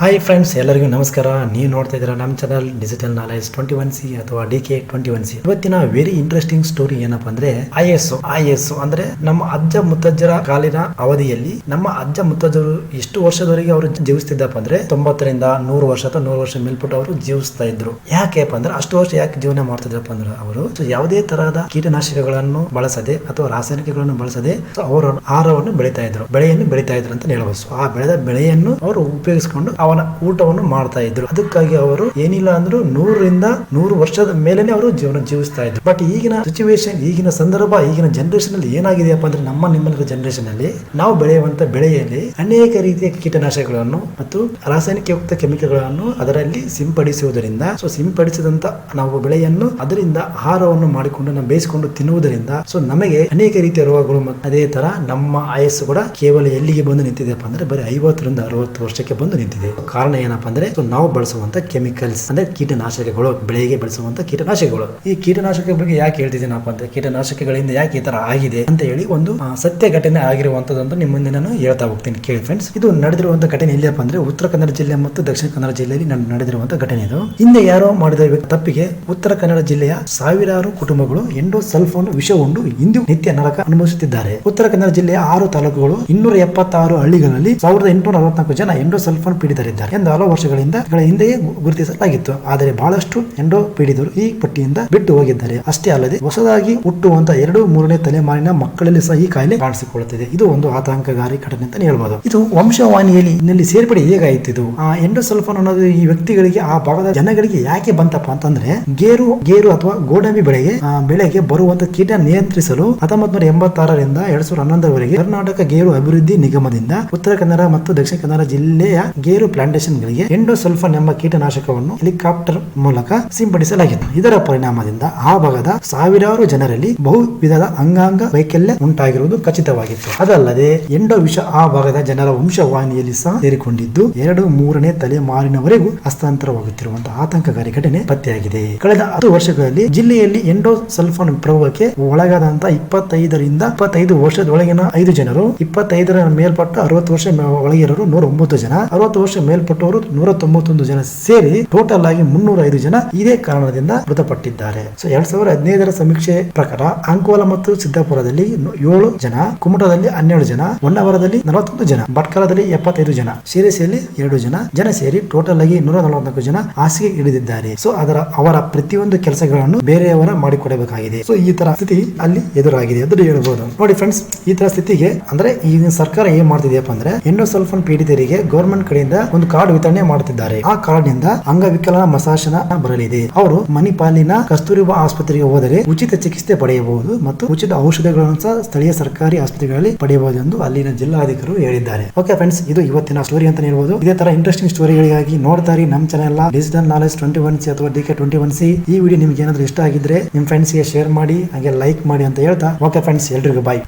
Hi friends ಎಲ್ಲರಿಗೂ ನಮಸ್ಕಾರ. ನೀವು ನೋಡ್ತಾ ಇದ್ದೀರಾ ನಮ್ಮ channel digital knowledge twenty one C ಅಥವಾ D K twenty one C ಇವತ್ತಿನ ವೆರಿ ಇಂಟ್ರೆಸ್ಟಿಂಗ್ ಸ್ಟೋರಿ ಏನಪ್ಪಾ ಅಂದ್ರೆ ಐ ಎಸ್ ಐ ಎಸ್ ಅಂದ್ರೆ ನಮ್ಮ ಅಜ್ಜ ಮುತ್ತಜ್ಜರ ಕಾಲಿನ ಅವಧಿಯಲ್ಲಿ ನಮ್ಮ ಅಜ್ಜ ಮುತ್ತಜ್ಜರು ಎಷ್ಟು ವರ್ಷದವರೆಗೆ ಅವರು ಜೀವಿಸ್ತಿದ್ದಪ್ಪ ಅಂದ್ರೆ ತೊಂಬತ್ತರಿಂದ ನೂರು ವರ್ಷ ಅಥವಾ ನೂರು ವರ್ಷ ಮೇಲ್ಪಟ್ಟು ಅವರು ಜೀವಿಸ್ತಾ ಇದ್ರು. ಯಾಕೆಪ್ಪ ಅಂದ್ರೆ ಅಷ್ಟು ವರ್ಷ ಯಾಕೆ ಜೀವನ ಮಾಡ್ತಿದ್ರಪ್ಪ ಅಂದ್ರೆ ಅವರು ಯಾವುದೇ ತರಹದ ಕೀಟನಾಶಕಗಳನ್ನು ಬಳಸದೆ ಅಥವಾ ರಾಸಾಯನಿಕಗಳನ್ನು ಬಳಸದೆ ಅವರ ಆಹಾರವನ್ನು ಬೆಳೀತಾ ಇದ್ರು, ಬೆಳೆಯನ್ನು ಬೆಳೀತಾ ಇದ್ರು ಅಂತ ಹೇಳಬಹುದು ಆ ಬೆಳೆದ ಬೆಳೆಯನ್ನು ಅವರು ಉಪಯೋಗಿಸಿಕೊಂಡು ಅವನ ಊಟವನ್ನು ಮಾಡ್ತಾ ಇದ್ರು. ಅದಕ್ಕಾಗಿ ಅವರು ಏನಿಲ್ಲ ಅಂದ್ರೂ ನೂರರಿಂದ ನೂರು ವರ್ಷದ ಮೇಲೆನೆ ಅವರು ಜೀವನ ಜೀವಿಸ್ತಾ ಇದ್ರು. ಬಟ್ ಈಗಿನ ಸಿಚುವೇಶನ್ ಈಗಿನ ಸಂದರ್ಭ, ಈಗಿನ ಜನರೇಷನ್ ಅಲ್ಲಿ ಏನಾಗಿದೆಯಪ್ಪ ಅಂದ್ರೆ ನಮ್ಮ ನಿಮ್ಮಲ್ಲಿರೋ ಜನರೇಷನ್ ಅಲ್ಲಿ ನಾವು ಬೆಳೆಯುವಂತ ಬೆಳೆಯಲ್ಲಿ ಅನೇಕ ರೀತಿಯ ಕೀಟನಾಶಕಗಳನ್ನು ಮತ್ತು ರಾಸಾಯನಿಕಯುಕ್ತ ಕೆಮಿಕಲ್ಗಳನ್ನು ಅದರಲ್ಲಿ ಸಿಂಪಡಿಸುವುದರಿಂದ ಸೊ ಸಿಂಪಡಿಸಿದಂತ ನಾವು ಬೆಳೆಯನ್ನು ಅದರಿಂದ ಆಹಾರವನ್ನು ಮಾಡಿಕೊಂಡು ನಾವು ಬೇಯಿಸಿಕೊಂಡು ತಿನ್ನುವುದರಿಂದ ಸೊ ನಮಗೆ ಅನೇಕ ರೀತಿಯ ರೋಗಗಳು ಮತ್ತು ಅದೇ ತರ ನಮ್ಮ ಆಯಸ್ಸು ಕೂಡ ಕೇವಲ ಎಲ್ಲಿಗೆ ಬಂದು ನಿಂತಿದೆಯಪ್ಪ ಅಂದ್ರೆ ಬರೀ ಐವತ್ತರಿಂದ ಅರವತ್ತು ವರ್ಷಕ್ಕೆ ಬಂದು ನಿಂತಿದೆ. ಕಾರಣ ಏನಪ್ಪ ಅಂದ್ರೆ ನಾವು ಬಳಸುವಂತ ಕೆಮಿಕಲ್ಸ್ ಅಂದ್ರೆ ಕೀಟನಾಶಕಗಳು, ಬೆಳೆಗೆ ಬಳಸುವಂತ ಕೀಟನಾಶಕಗಳು. ಈ ಕೀಟನಾಶಕ ಬಗ್ಗೆ ಯಾಕೆ ಹೇಳ್ತಿದ್ದೀನಪ್ಪ ಅಂದ್ರೆ, ಕೀಟನಾಶಕಗಳಿಂದ ಯಾಕೆ ಈ ತರ ಆಗಿದೆ ಅಂತ ಹೇಳಿ ಒಂದು ಸತ್ಯ ಘಟನೆ ಆಗಿರುವಂತದ್ದು ನಿಮ್ಮ ನಾನು ಹೇಳ್ತಾ ಹೋಗ್ತೀನಿ ಕೇಳಿ ಫ್ರೆಂಡ್ಸ್ ಇದು ನಡೆದಿರುವಂತ ಘಟನೆ ಇಲ್ಲಪ್ಪ ಅಂದ್ರೆ, ಉತ್ತರ ಕನ್ನಡ ಜಿಲ್ಲೆ ಮತ್ತು ದಕ್ಷಿಣ ಕನ್ನಡ ಜಿಲ್ಲೆಯಲ್ಲಿ ನಡ್- ನಡೆದಿರುವಂತ ಘಟನೆ ಇದು. ಹಿಂದೆ ಯಾರೋ ಮಾಡಿದ ತಪ್ಪಿಗೆ ಉತ್ತರ ಕನ್ನಡ ಜಿಲ್ಲೆಯ ಸಾವಿರಾರು ಕುಟುಂಬಗಳು ಎಂಡೋ ಸಲ್ಫೋನ್ ವಿಷ ಉಂಡು ಇಂದು ನಿತ್ಯ ನರಕ ಅನುಭವಿಸುತ್ತಿದ್ದಾರೆ. ಉತ್ತರ ಕನ್ನಡ ಜಿಲ್ಲೆಯ ಆರು ತಾಲೂಕುಗಳು ಇನ್ನೂರ ಎಪ್ಪತ್ತಾರು ಹಳ್ಳಿಗಳಲ್ಲಿ ಸಾವಿರದ ಎಂಟುನೂರ ಅರವತ್ನಾಲ್ಕು ಜನ ಎಂಡೋ ಸಲ್ಫೋನ್ ಪೀಡಿತರಿದ್ದಾರೆ ಎಂದು ಹಲವು ವರ್ಷಗಳಿಂದ ಗಳ ಹಿಂದೆಯೇ ಗುರುತಿಸಲಾಗಿತ್ತು. ಆದರೆ ಬಹಳಷ್ಟು ಎಂಡೋ ಪೀಡಿತರು ಈ ಪಟ್ಟಿಯಿಂದ ಬಿಟ್ಟು ಹೋಗಿದ್ದಾರೆ. ಅಷ್ಟೇ ಅಲ್ಲದೆ ಹೊಸದಾಗಿ ಹುಟ್ಟುವಂತ ಎರಡು ಮೂರನೇ ತಲೆಮಾರಿನ ಮಕ್ಕಳಲ್ಲಿ ಸಹ ಈ ಕಾಯಿಲೆ ಕಾಣಿಸಿಕೊಳ್ಳುತ್ತಿದೆ. ಇದು ಒಂದು ಆತಂಕಕಾರಿ ಘಟನೆ ಅಂತ ಹೇಳಬಹುದು ಇದು ವಂಶವಾಹಿನಿಯಲ್ಲಿ ಸೇರ್ಪಡೆ ಹೇಗಾಯಿತು ಇದು ಆ ಎಂಡೋಸಲ್ಫಾನ್ ಅನ್ನೋದು ಈ ವ್ಯಕ್ತಿಗಳಿಗೆ, ಆ ಭಾಗದ ಜನಗಳಿಗೆ ಯಾಕೆ ಬಂತಪ್ಪ ಅಂತಂದ್ರೆ, ಗೇರು ಗೇರು ಅಥವಾ ಗೋಡಂಬಿ ಬೆಳೆಗೆ ಬೆಳೆಗೆ ಬರುವಂತ ಕೀಟ ನಿಯಂತ್ರಿಸಲು ಹತ್ತೊಂಬತ್ ನೂರ ಎಂಬತ್ತಾರರಿಂದ ಎರಡ್ ಸಾವಿರದ ಹನ್ನೊಂದರವರೆಗೆ ಕರ್ನಾಟಕ ಗೇರು ಅಭಿವೃದ್ಧಿ ನಿಗಮದಿಂದ ಉತ್ತರ ಕನ್ನಡ ಮತ್ತು ದಕ್ಷಿಣ ಕನ್ನಡ ಜಿಲ್ಲೆಯ ಗೇರು ಪ್ಲಾಂಟೇಶನ್ ಗಳಿಗೆ ಎಂಡೋಸಲ್ಫಾನ್ ಎಂಬ ಕೀಟನಾಶಕವನ್ನು ಹೆಲಿಕಾಪ್ಟರ್ ಮೂಲಕ ಸಿಂಪಡಿಸಲಾಗಿತ್ತು. ಇದರ ಪರಿಣಾಮದಿಂದ ಆ ಭಾಗದ ಸಾವಿರಾರು ಜನರಲ್ಲಿ ಬಹು ವಿಧದ ಅಂಗಾಂಗ ವೈಕಲ್ಯ ಉಂಟಾಗಿರುವುದು ಖಚಿತವಾಗಿತ್ತು. ಅದಲ್ಲದೆ ಎಂಡೋ ವಿಷ ಆ ಭಾಗದ ಜನರ ವಂಶವಾಹಿನಿಯಲ್ಲಿ ಸಹ ಸೇರಿಕೊಂಡಿದ್ದು, ಎರಡು ಮೂರನೇ ತಲೆಮಾರಿನವರೆಗೂ ಹಸ್ತಾಂತರವಾಗುತ್ತಿರುವಂತಹ ಆತಂಕಕಾರಿ ಘಟನೆ ಪತ್ತೆಯಾಗಿದೆ. ಕಳೆದ ಹತ್ತು ವರ್ಷಗಳಲ್ಲಿ ಜಿಲ್ಲೆಯಲ್ಲಿ ಎಂಡೋ ಸಲ್ಫಾನ್ ಪ್ರಭಾವಕ್ಕೆ ಒಳಗಾದಂತಹ ಇಪ್ಪತ್ತೈದರಿಂದ ಇಪ್ಪತ್ತೈದು ವರ್ಷದೊಳಗಿನ ಐದು ಜನರು, ಇಪ್ಪತ್ತೈದರ ಮೇಲ್ಪಟ್ಟ ಅರವತ್ತು ವರ್ಷ ಒಳಗಿರೋರು ನೂರ ಒಂಬತ್ತು ಜನ, ಅರವತ್ತು ವರ್ಷ ಮೇಲ್ಪಟ್ಟವರು ನೂರ ತೊಂಬತ್ತೊಂದು ಜನ ಸೇರಿ ಟೋಟಲ್ ಆಗಿ ಮುನ್ನೂರ ಐದು ಜನ ಇದೇ ಕಾರಣದಿಂದ ಮೃತಪಟ್ಟಿದ್ದಾರೆ. ಸೊ ಎರಡ್ ಸಾವಿರದ ಹದಿನೈದರ ಸಮೀಕ್ಷೆ ಪ್ರಕಾರ ಅಂಕೋಲ ಮತ್ತು ಸಿದ್ದಾಪುರದಲ್ಲಿ ಏಳು ಜನ, ಕುಮಟದಲ್ಲಿ ಹನ್ನೆರಡು ಜನ, ಹೊನ್ನಾವರದಲ್ಲಿ ನಲವತ್ತೊಂದು ಜನ ಭಟ್ಕಲದಲ್ಲಿ ಎಪ್ಪತ್ತೈದು ಜನ, ಶಿರಸಿಯಲ್ಲಿ ಎರಡು ಜನ ಜನ ಸೇರಿ ಟೋಟಲ್ ಆಗಿ ನೂರ ನಲವತ್ನಾಲ್ಕು ಜನ ಹಾಸಿಗೆ ಹಿಡಿದಿದ್ದಾರೆ. ಸೊ ಅದರ ಅವರ ಪ್ರತಿಯೊಂದು ಕೆಲಸಗಳನ್ನು ಬೇರೆಯವರ ಮಾಡಿಕೊಡಬೇಕಾಗಿದೆ. ಸೊ ಈ ತರ ಸ್ಥಿತಿ ಅಲ್ಲಿ ಎದುರಾಗಿದೆ ಎಂದು ಹೇಳ್ಬೋದು ನೋಡಿ ಫ್ರೆಂಡ್ಸ್ ಈ ತರ ಸ್ಥಿತಿಗೆ ಅಂದ್ರೆ ಈಗಿನ ಸರ್ಕಾರ ಏನ್ ಮಾಡ್ತಿದೆಯಪ್ಪ ಅಂದ್ರೆ ಎಂಡೋಸಲ್ಫನ್ ಪೀಡಿತರಿಗೆ ಗೌರ್ಮೆಂಟ್ ಕಡೆಯಿಂದ ಒಂದು ಕಾರ್ಡ್ ವಿತರಣೆ ಮಾಡುತ್ತಿದ್ದಾರೆ. ಆ ಕಾರ್ಡ್ನಿಂದ ಅಂಗವಿಕಲನ ಮಸಾಶನ ಬರಲಿದೆ. ಅವರು ಮಣಿಪಾಲಿನ ಕಸ್ತೂರಿಬಾ ಆಸ್ಪತ್ರೆಗೆ ಹೋದರೆ ಉಚಿತ ಚಿಕಿತ್ಸೆ ಪಡೆಯಬಹುದು ಮತ್ತು ಉಚಿತ ಔಷಧಗಳನ್ನು ಸಹ ಸ್ಥಳೀಯ ಸರ್ಕಾರಿ ಆಸ್ಪತ್ರೆಗಳಲ್ಲಿ ಪಡೆಯಬಹುದು ಎಂದು ಅಲ್ಲಿನ ಜಿಲ್ಲಾಧಿಕಾರಿ ಹೇಳಿದ್ದಾರೆ. ಓಕೆ ಫ್ರೆಂಡ್ಸ್ ಇದು ಇವತ್ತಿನ ಸ್ಟೋರಿ ಅಂತ ಹೇಳ್ಬೋದು. ಇದೇ ತರ ಇಂಟ್ರೆಸ್ಟಿಂಗ್ ಸ್ಟೋರಿಗಳಿಗಾಗಿ ನೋಡ್ತಾರೆ ನಮ್ಮ channel digital knowledge twenty one C ಅಥವಾ D K twenty one C ಈ ವಿಡಿಯೋ ನಿಮ್ಗೆ ಏನಾದ್ರು ಇಷ್ಟ ಆಗಿದ್ರೆ, ನಿಮ್ಮ ಫ್ರೆಂಡ್ಸ್ಗೆ ಶೇರ್ ಮಾಡಿ, ಹಾಗೆ ಲೈಕ್ ಮಾಡಿ ಅಂತ ಹೇಳ್ತಾ. ಓಕೆ ಫ್ರೆಂಡ್ಸ್ ಎಲ್ರಿಗೂ ಬಾಯ್